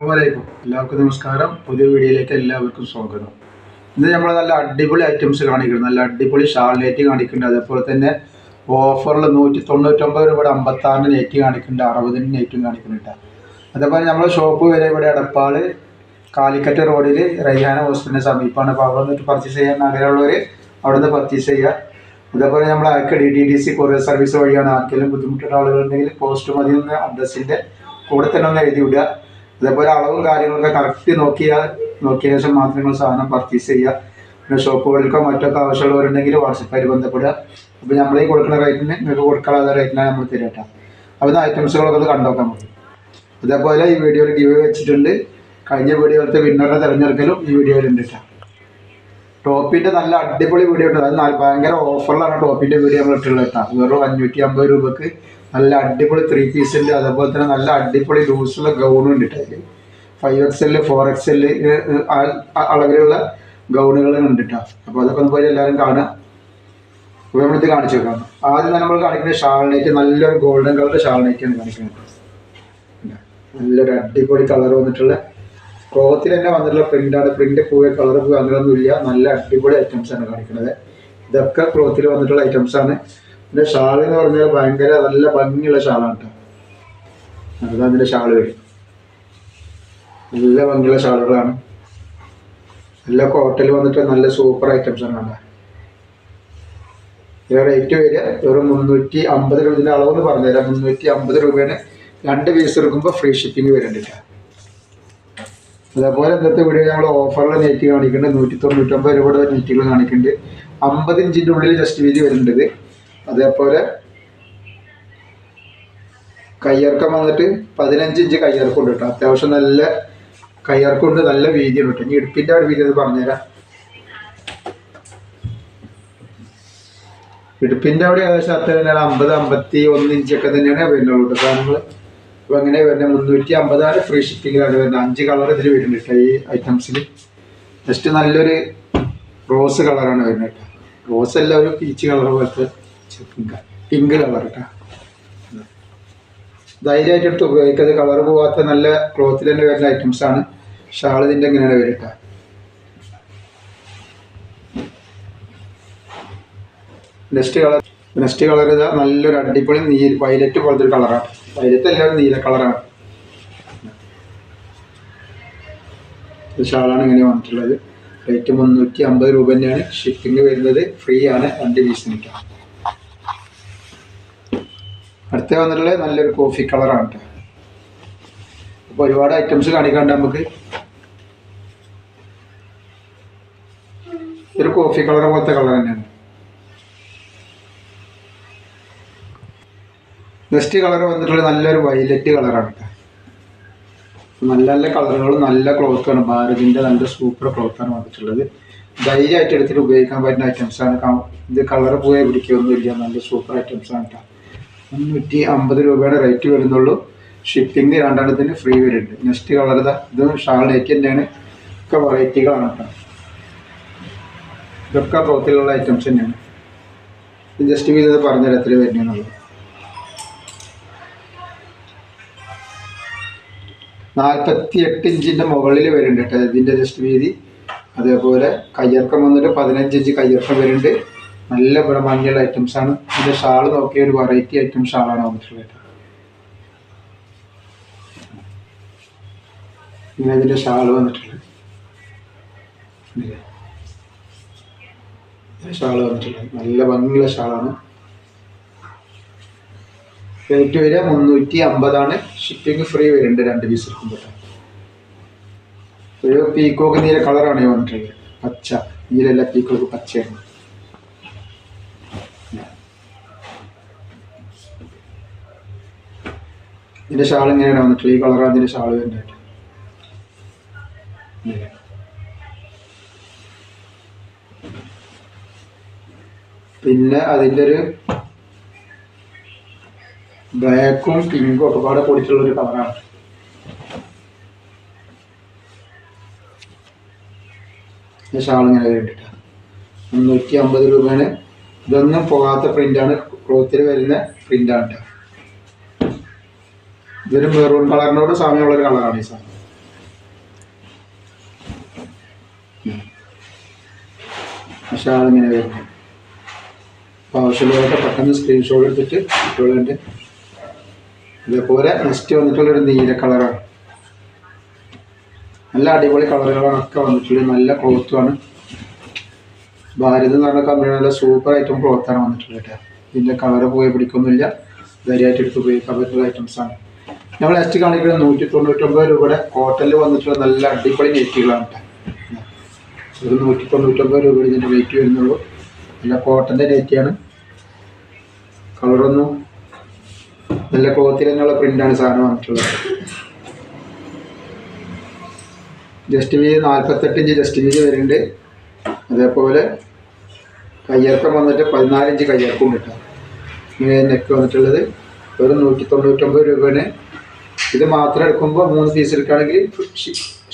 അസ്സലാമലൈക്കും. എല്ലാവർക്കും നമസ്കാരം. പുതിയ വീഡിയോയിലേക്ക് എല്ലാവർക്കും സ്വാഗതം. ഇന്ന് നമ്മൾ നല്ല അടിപൊളി ഐറ്റംസ് കാണിക്കുന്നത് നല്ല അടിപൊളി ഷാൾ നെറ്റ് കാണിക്കുന്നുണ്ട്. അതേപോലെ തന്നെ ഓഫറിൽ നൂറ്റി തൊണ്ണൂറ്റൊമ്പത് രൂപയുടെ അമ്പത്താറിന് നെറ്റ് കാണിക്കുന്നുണ്ട്. അറുപതിന് നെറ്റും കാണിക്കുന്നുണ്ട്. അതേപോലെ നമ്മൾ ഷോപ്പ് വരെ ഇവിടെ എടപ്പാൾ കാലിക്കറ്റ് റോഡിൽ റയ്യാന ഹോസ്പിറ്റലിന് സമീപമാണ്. അപ്പോൾ അവിടെ നിന്നിട്ട് പർച്ചേസ് ചെയ്യാൻ ആഗ്രഹമുള്ളവർ അവിടെ നിന്ന് പർച്ചേസ് ചെയ്യുക. അതേപോലെ നമ്മൾ ആർക്ക് D T D C courier service വഴിയാണ് ആർക്കെങ്കിലും ബുദ്ധിമുട്ടുള്ള ആളുകളുണ്ടെങ്കിൽ പോസ്റ്റ് മതി എന്ന അഡ്രസ്സിന്റെ കൂടെ തന്നെ ഒന്ന് എഴുതി വിടുക. അതേപോലെ അളവും കാര്യങ്ങളൊക്കെ കറക്റ്റ് നോക്കിയാൽ നോക്കിയ ശേഷം മാത്രം നിങ്ങൾ സാധനം പർച്ചേസ് ചെയ്യുക പിന്നെ ഷോപ്പുകളിലേക്കോ മറ്റൊക്കെ ആവശ്യമുള്ളവരുണ്ടെങ്കിൽ വാട്സപ്പായി ബന്ധപ്പെടുക. അപ്പോൾ നമ്മൾ ഈ കൊടുക്കുന്ന റേറ്റിന് നിങ്ങൾക്ക് കൊടുക്കാതെ റേറ്റിനാണ് നമ്മൾ തരിക അപ്പോൾ ഇത് ഐറ്റംസുകളൊക്കെ കണ്ടോക്കാൻ മതി അതേപോലെ ഈ വീഡിയോയിൽ ഗിവ് വെച്ചിട്ടുണ്ട്. കഴിഞ്ഞ വീഡിയോയിലത്തെ വിന്നറിനെ തിരഞ്ഞെടുക്കലും ഈ വീഡിയോയിലുണ്ട് കേട്ടോ ടോപ്പിന്റെ നല്ല അടിപൊളി വീഡിയോ ഉണ്ട് അത് ഭയങ്കര ഓഫറിലാണ് ടോപ്പിന്റെ വീഡിയോ നമ്മൾ ഇട്ടുള്ളത് കേട്ടോ വെറും അഞ്ഞൂറ്റി അമ്പത് രൂപക്ക് നല്ല അടിപൊളി ത്രീ പീസിന്റെ അതേപോലെ തന്നെ നല്ല അടിപൊളി ലൂസുള്ള ഗൗണും ഉണ്ട് അതിൽ five L four X L അളവിലുള്ള ഗൗണുകൾ ഉണ്ട് കേട്ടോ. അപ്പോൾ അതൊക്കെ ഒന്ന് പോയി എല്ലാവരും കാണുക. അപ്പോൾ കാണിച്ചു വെക്കാം ആദ്യം നമ്മൾ കാണിക്കുന്ന ഷാൾ നൈറ്റ് നല്ലൊരു ഗോൾഡൻ കളർ ഷാൾ ആണ് കാണിക്കുന്നത് നല്ലൊരു അടിപൊളി കളർ വന്നിട്ടുള്ള ക്ലോത്തിൽ തന്നെ വന്നിട്ടുള്ള പ്രിന്റാണ് പ്രിന്റ് പോയ കളർ പോയി അങ്ങനെയൊന്നുമില്ല നല്ല അടിപൊളി ഐറ്റംസ് ആണ് കാണിക്കുന്നത്. ഇതൊക്കെ ക്ലോത്തിൽ വന്നിട്ടുള്ള ഐറ്റംസ് ആണ്. പിന്നെ ഷാൾ എന്ന് പറഞ്ഞാൽ ഭയങ്കര നല്ല ഭംഗിയുള്ള ഷാളാണ് കേട്ടോ. അതാണ് അതിന്റെ ഷാൾ വരും. നല്ല ഭംഗിയുള്ള ഷാളുകളാണ്. നല്ല ഹോട്ടലിൽ വന്നിട്ട് നല്ല സൂപ്പർ ഐറ്റംസ് ആണ് കണ്ടത് ഇതിന്റെ റേറ്റ് വരിക വെറും മുന്നൂറ്റി അമ്പത് രൂപ ഇതിന്റെ അളവെന്ന് പറഞ്ഞുതരാം. മുന്നൂറ്റി അമ്പത് രൂപയാണ് രണ്ട് പീസ് എടുക്കുമ്പോൾ ഫ്രീ ഷിപ്പിംഗ് വരുന്നുണ്ട് അതേപോലെ ഇന്നത്തെ വീഡിയോ നമ്മൾ ഓഫറിൽ നെറ്റ് കാണിക്കുന്നുണ്ട്. നൂറ്റി തൊണ്ണൂറ്റൊമ്പത് രൂപയുടെ നെറ്റുകൾ കാണിക്കുന്നുണ്ട്. അമ്പത് ഇഞ്ചിന്റെ ഉള്ളിൽ ജസ്റ്റ് വീതി വരുന്നുണ്ട്. അതേപോലെ കയ്യിറക്കം വന്നിട്ട് പതിനഞ്ച് ഇഞ്ച് കയ്യിറക്കം ഉണ്ട് കേട്ടോ. അത്യാവശ്യം നല്ല കയ്യിറക്കം ഉണ്ട് നല്ല വീതിയുണ്ട് കേട്ടോ. ഇനി ഇടുപ്പിന്റെ ഒരു വീതി അത് പറഞ്ഞുതരാം. ഇടുപ്പിന്റെ അവിടെ ഏകദേശം അത്ര തന്നെയാണ് അമ്പത് അമ്പത്തി ഒന്ന് ഇഞ്ചൊക്കെ തന്നെയാണ് വരുന്നുള്ളൂ കേട്ടോ. സാധനങ്ങൾ അപ്പോൾ അങ്ങനെ വരുന്നത് മുന്നൂറ്റി അമ്പതാണ് ഫ്രീ ഷിപ്പിങ്ങിലാണ് വരുന്നത്. അഞ്ച് കളർ ഇതിൽ വരുന്നുണ്ട് കേട്ടോ ഈ ഐറ്റംസിൽ ജസ്റ്റ് നല്ലൊരു റോസ് കളറാണ് വരുന്നത് കേട്ടോ. റോസ് അല്ല ഒരു പീച്ച് കളർ പോലത്തെ പിങ്ക് കളർ കേട്ടോ ധൈര്യമായിട്ട് എടുത്ത് ഉപയോഗിക്കാതെ കളർ പോവാത്ത നല്ല ക്ലോത്തിൽ തന്നെ വരുന്ന ഐറ്റംസ് ആണ്. ഷാൾ ഇതിന്റെ എങ്ങനെയാണ് വരിക നെക്സ്റ്റ് കളർ നെക്സ്റ്റ് കളർ ഇതാ നല്ലൊരു അടിപൊളി നീ വയലറ്റ് പോലത്തെ ഒരു കളറാണ് വയലറ്റ് എല്ലാവരും നീല കളറാണ് ഷാളാണ് ഇങ്ങനെ വന്നിട്ടുള്ളത്. റേറ്റ് മുന്നൂറ്റി അമ്പത് രൂപ തന്നെയാണ് ഷിപ്പിംഗ് വരുന്നത്. ഫ്രീ ആണ്. രണ്ട് പീസിന് അടുത്ത വന്നിട്ടുള്ളത് നല്ലൊരു കോഫി കളറാണ് കേട്ടോ അപ്പോൾ ഒരുപാട് ഐറ്റംസ് കാണിക്കാണ്ട് നമുക്ക് ഒരു കോഫി കളർ പോലത്തെ കളർ തന്നെയാണ്. നെക്സ്റ്റ് കളർ വന്നിട്ടുള്ള നല്ലൊരു വയലറ്റ് കളറാണ് കേട്ടോ നല്ല നല്ല കളറുകളും നല്ല ക്ലോത്താണ് ഭാരതിന്റെ നല്ല സൂപ്പർ ക്ലോത്താണ് വന്നിട്ടുള്ളത്. ധൈര്യമായിട്ട് എടുത്തിട്ട് ഉപയോഗിക്കാൻ പറ്റുന്ന ഐറ്റംസ് ആണ്. ക- ഇത് കളർ പോയാൽ പിടിക്കുകയൊന്നുമില്ല നല്ല സൂപ്പർ ഐറ്റംസ് ആണ് കേട്ടോ മുന്നൂറ്റി അമ്പത് രൂപയുടെ റേറ്റ് വരുന്നുള്ളൂ. ഷിപ്പിംഗ് രണ്ടെണ്ണത്തിന് ഫ്രീ വരുന്നുണ്ട്. നെക്സ്റ്റ് കളർ ഇതാ. ഇത് ഷാൾ നെറ്റ് ഒക്കെ വെറൈറ്റികളാണ് കേട്ടോ. ഇതൊക്കെ ക്ലോത്തിലുള്ള ഐറ്റംസ് തന്നെയാണ്. ജസ്റ്റ് ചെയ്തത് പറഞ്ഞ എത്ര വരുന്നുള്ളത്. നാൽപ്പത്തി എട്ട് ഇഞ്ചിന്റെ മുകളിൽ വരുന്നുണ്ട് കേട്ടോ ഇതിന്റെ ജസ്റ്റ് വീതി. അതേപോലെ കയ്യിറക്കം വന്നിട്ട് പതിനഞ്ച് ഇഞ്ച് കയ്യിറക്കം വരുന്നുണ്ട്. നല്ല ഇവിടെ ഐറ്റംസ് ആണ്. ഇതിന്റെ ഷാൾ നോക്കിയ ഒരു വെറൈറ്റി ഐറ്റം ഷാളാണ് വന്നിട്ടുള്ളത് പിന്നെ ഇതിന്റെ ഷാൾ വന്നിട്ടുള്ളത് ഷാൾ വന്നിട്ടുള്ളത് നല്ല ഭംഗിയുള്ള ഷാളാണ് റേറ്റ് വരിക മുന്നൂറ്റി അമ്പതാണ് ഷിപ്പിംഗ് ഫ്രീ വരുന്നുണ്ട് രണ്ട് പീസ് എടുക്കുമ്പോൾ ഒരു പീക്കോക്ക് നീല കളറാണ് വന്നിട്ടുള്ളത്. പച്ച. നീലല്ല പീക്കോക്ക് പച്ചയാണ് ഇതിന്റെ ഷാൾ ഇങ്ങനെയാണ് വന്നിട്ടുള്ളത്? ഈ കളറാണ് ഇതിന്റെ ഷാൾ വരുന്നത്. പിന്നെ അതിന്റെ ഒരു ബ്ലാക്കും പിങ്കും ഒക്കെ പാടെ കൂടിയിട്ടുള്ള ഒരു കളറാണ് ഷാൾ ഇങ്ങനെ വേണ്ടിട്ട് മുന്നൂറ്റി അമ്പത് രൂപയാണ് ഇതൊന്നും പോകാത്ത പ്രിന്റാണ് ക്ലോത്തിൽ വരുന്ന പ്രിന്റാണ് ട്ടോ. ഇതൊരു മെറൂൺ കളറിനോട് സാമ്യമുള്ള ഒരു കളറാണ് ഈ സാധനം. പക്ഷെ ഇങ്ങനെ വരുന്നത് അപ്പോൾ ആവശ്യമുള്ളതൊക്കെ പെട്ടെന്ന് സ്ക്രീൻഷോട്ട് എടുത്തിട്ട് കുട്ടികളുണ്ട് ഇതേപോലെ നെക്സ്റ്റ് വന്നിട്ടുള്ളൊരു നീല കളറാണ് നല്ല അടിപൊളി കളറുകളാണ് ഒക്കെ വന്നിട്ടുള്ളത്. നല്ല ക്ലോത്തുമാണ് ഭാരത് എന്ന് പറഞ്ഞ കമ്പനി നല്ല സൂപ്പർ ഐറ്റം ക്ലോത്താണ് വന്നിട്ടുള്ളത് കേട്ടോ. ഇതിന്റെ കളറ് പോയി പിടിക്കൊന്നുമില്ല. ധൈര്യമായിട്ട് എടുത്ത് ഉപയോഗിക്കാൻ പറ്റുന്ന ഐറ്റംസ് ആണ്. നമ്മൾ നെക്സ്റ്റ് കാണിക്കുന്നത് നൂറ്റി തൊണ്ണൂറ്റൊമ്പത് രൂപയുടെ കോട്ടണിൽ വന്നിട്ടുള്ള നല്ല അടിപൊളി നെറ്റുകളാണ് കേട്ടോ ഒരു നൂറ്റി തൊണ്ണൂറ്റൊമ്പത് രൂപ ഇതിന്റെ റേറ്റ് വരുന്നുള്ളൂ. നല്ല കോട്ടന്റെ നെറ്റിയാണ് കളറൊന്നും നല്ല ക്ലോത്തിൽ തന്നെയുള്ള പ്രിന്റാണ് സാധനം വന്നിട്ടുള്ളത്. ജസ്റ്റ് വീതി നാൽപ്പത്തെട്ട് ഇഞ്ച് ജസ്റ്റ് വീതി വരുന്നുണ്ട്. അതേപോലെ കയ്യിറക്കം വന്നിട്ട് പതിനാലിഞ്ച് കിട്ടാം കിട്ടും ഇങ്ങനെ നെക്ക് വന്നിട്ടുള്ളത്. ഒരു നൂറ്റി തൊണ്ണൂറ്റൊമ്പത് രൂപയാണ്. ഇത് മാത്രം എടുക്കുമ്പോൾ മൂന്ന് പീസ് എടുക്കുകയാണെങ്കിൽ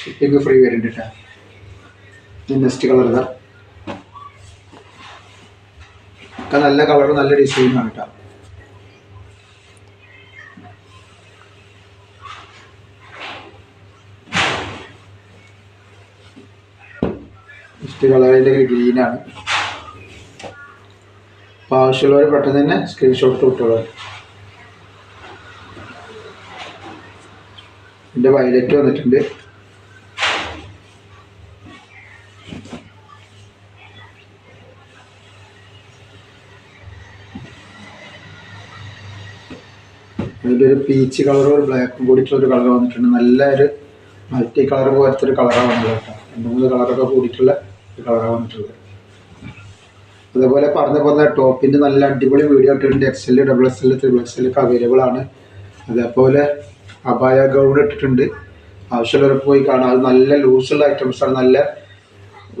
ഷിപ്പിംഗ് ഫ്രീ വരുന്നുണ്ട് കേട്ടോ നെക്സ്റ്റ് കളർ ഇതാ. ഒക്കെ നല്ല കളർ നല്ല ഡിസൈനാണ് കേട്ടോ നെക്സ്റ്റ് കളറിന്റെ ഗ്രീനാണ് ആവശ്യമുള്ളവർ പെട്ടെന്ന് തന്നെ സ്ക്രീൻഷോട്ട് വിട്ടോളൂ. എന്റെ വയലറ്റ് വന്നിട്ടുണ്ട്. അതിന്റെ ഒരു പീച്ച് കളറും ഒരു ബ്ലാക്കും കൂടിയിട്ടുള്ള ഒരു കളർ വന്നിട്ടുണ്ട്. നല്ല ഒരു മൾട്ടി കളർ പോലത്തെ ഒരു കളറാണ് വന്നത് കേട്ടോ. രണ്ട് മൂന്ന് കളറൊക്കെ കൂടിയിട്ടുള്ള ഒരു കളറാണ് വന്നിട്ടുള്ളത്. അതേപോലെ പറഞ്ഞ പോലെ ടോപ്പിന്റെ നല്ല അടിപൊളി വീഡിയോ ഇട്ടിട്ടുണ്ട്. X L double X L triple X ഒക്കെ അവൈലബിൾ ആണ്. അതേപോലെ അബായ ഗൗൺ ഇട്ടിട്ടുണ്ട്. ആവശ്യമുള്ളവർക്ക് പോയി കാണാം. അത് നല്ല ലൂസുള്ള ഐറ്റംസ് ആണ്. നല്ല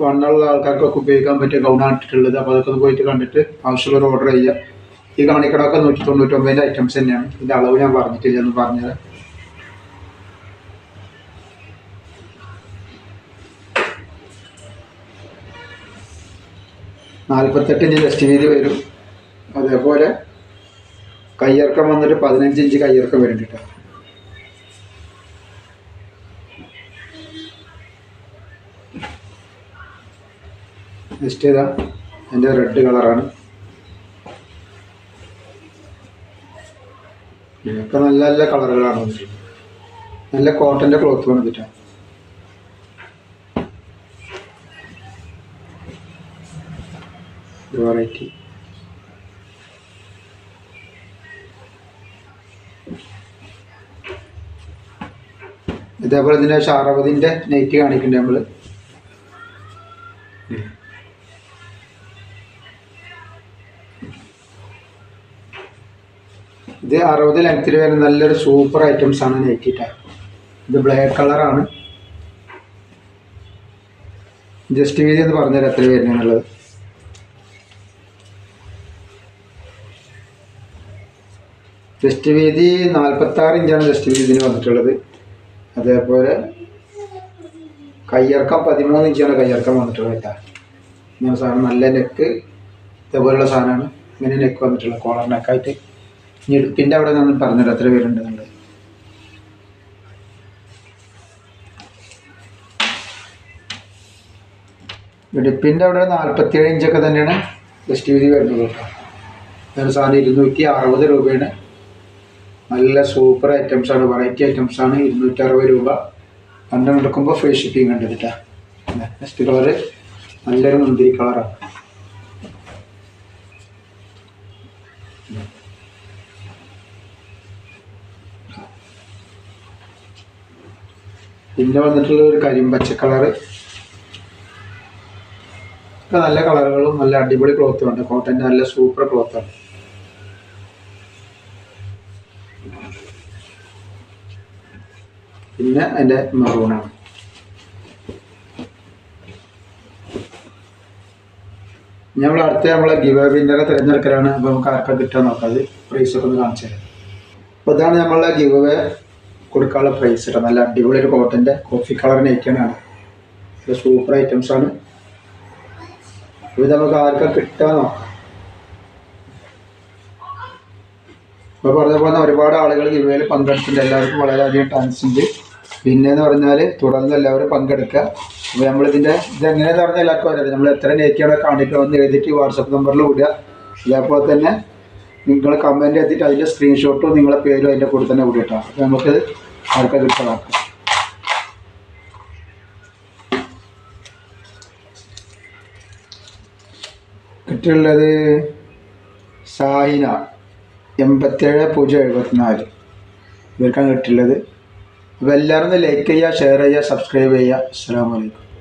വണ്ണുള്ള ആൾക്കാർക്കൊക്കെ ഉപയോഗിക്കാൻ പറ്റിയ ഗൗണാണ് ഇട്ടിട്ടുള്ളത്. അപ്പോൾ അതൊക്കെ ഒന്ന് പോയിട്ട് കണ്ടിട്ട് ആവശ്യമുള്ളവർ ഓർഡർ ചെയ്യുക. ഈ കാണിക്കണമൊക്കെ നൂറ്റി തൊണ്ണൂറ്റൊമ്പതിന്റെ ഐറ്റംസ് തന്നെയാണ്. ഇതിന്റെ അളവ് ഞാൻ പറഞ്ഞിട്ടില്ല എന്ന് പറഞ്ഞത്. നാൽപ്പത്തെട്ട് ഇഞ്ച് ജസ്റ്റ് വീതി വരും. അതേപോലെ കയ്യിറക്കം വന്നിട്ട് പതിനഞ്ച് ഇഞ്ച് കയ്യിറക്കം വരുന്നുണ്ട് കേട്ടോ. നെക്സ്റ്റ് ചെയ്താൽ എന്റെ റെഡ് കളറാണ് ഇതിനൊക്കെ നല്ല നല്ല കളറുകളാണ് വന്നിട്ടുള്ളത്. നല്ല കോട്ടന്റെ ക്ലോത്ത് വന്നിട്ടാണ് വെറൈറ്റി ഇതേപോലെ ഇതിന്റെ ഷാറവതിന്റെ നെറ്റ് കാണിക്കുന്നുണ്ട് നമ്മൾ അറുപത് ലെങ്ത്തിൽ വരുന്ന നല്ലൊരു സൂപ്പർ ഐറ്റംസ് ആണ് നെറ്റിട്ട ഇത് ബ്ലാക്ക് കളറാണ് ജസ്റ്റ് വീതി എന്ന് പറഞ്ഞുതരാം എത്ര വരുന്നുള്ളത് ജസ്റ്റ് വീതി നാൽപ്പത്താറ് ഇഞ്ചാണ് ജസ്റ്റ് വീതി ഇതിന് വന്നിട്ടുള്ളത്. അതേപോലെ കയ്യിറക്കം പതിമൂന്ന് ഇഞ്ചാണ് കയ്യിറക്കം വന്നിട്ടുള്ളത് ഇങ്ങനെ സാധനം നല്ല നെക്ക് ഇതേപോലെയുള്ള സാധനമാണ്. ഇങ്ങനെ നെക്ക് വന്നിട്ടുള്ളത് കോളർ നെക്കായിട്ട് ഇനി അവിടെ നിന്ന് പറഞ്ഞല്ലോ എത്ര പേരുണ്ട് നിങ്ങൾ ഇടുപ്പിന്റെ അവിടെ നാൽപ്പത്തിയേഴ് ഇഞ്ചൊക്കെ തന്നെയാണ് ജസ്റ്റ് വീതി വരുന്നത് കേട്ടോ. ഒരു സാധനം ഇരുന്നൂറ്റി അറുപത് രൂപയാണ്. നല്ല സൂപ്പർ ഐറ്റംസ് ആണ് വെറൈറ്റി ഐറ്റംസ് ആണ് ഇരുന്നൂറ്റി അറുപത് രൂപ. രണ്ടെണ്ണം എടുക്കുമ്പോൾ ഫ്രീ ഷിപ്പിംഗ് ഉണ്ട് കേട്ടോ. നെക്സ്റ്റ് കളറ് നല്ലൊരു മുന്തിരി കളറാണ്. പിന്നെ വന്നിട്ടുള്ള ഒരു കരിമ്പച്ച കളറ്. നല്ല കളറുകളും നല്ല അടിപൊളി ക്ലോത്തും ഉണ്ട്. കോട്ടന്റെ നല്ല സൂപ്പർ ക്ലോത്താണ് പിന്നെ അതിന്റെ മെറൂണാണ് നമ്മൾ അടുത്ത നമ്മളെ ഗിവ് വിന്നറെ തിരഞ്ഞെടുക്കലാണ്. അപ്പോൾ നമുക്ക് ആർക്കാ കിട്ടാൻ നോക്കാം. അത് പ്രൈസൊക്കെ ഒന്ന് കാണിച്ചു തരാം അപ്പോൾ ഇതാണ് നമ്മളെ ഗിവ് കൊടുക്കാനുള്ള പ്രൈസ് കേട്ടോ നല്ല അടിപൊളി ഒരു കോട്ടന്റെ കോഫി കളർ നെയ്ക്കാനാണ് ഇത് സൂപ്പർ ഐറ്റംസ് ആണ്. ഇത് നമുക്ക് ആർക്കാ കിട്ടാനോ ഇപ്പൊ പറഞ്ഞ പോലെ ഒരുപാട് ആളുകൾ ഇവയിൽ പങ്കെടുത്തിട്ടുണ്ട്. എല്ലാവർക്കും വളരെയധികം ടാൻസ് ഉണ്ട്. പിന്നെ എന്ന് പറഞ്ഞാൽ തുടർന്ന് എല്ലാവരും പങ്കെടുക്കുക. അപ്പോൾ നമ്മളിതിന്റെ ഇത് എങ്ങനെയാണെന്ന് പറഞ്ഞാൽ എല്ലാവർക്കും അറിയാം. നമ്മൾ എത്ര നെറ്റിയാണ് കാണിക്കണമെന്ന് എഴുതിയിട്ട് വാട്സപ്പ് നമ്പറിൽ വിടുക. അതേപോലെ തന്നെ നിങ്ങൾ കമന്റ് എത്തിയിട്ട് അതിന്റെ സ്ക്രീൻഷോട്ടും നിങ്ങളെ പേരും അതിന്റെ കൂടെ തന്നെ വിടട്ടോ അപ്പോൾ നമുക്ക് അടുത്ത കിട്ടണമാക്കാം കിട്ടിയുള്ളത് സാഹിന എൺപത്തേഴ് പൂജ്യം എഴുപത്തിനാല്. ഇവർക്കാണ് കിട്ടിയുള്ളത്. അപ്പോൾ എല്ലാവരും ലൈക്ക് ചെയ്യുക ഷെയർ ചെയ്യുക സബ്സ്ക്രൈബ് ചെയ്യുക. അസ്സാം വലൈക്കും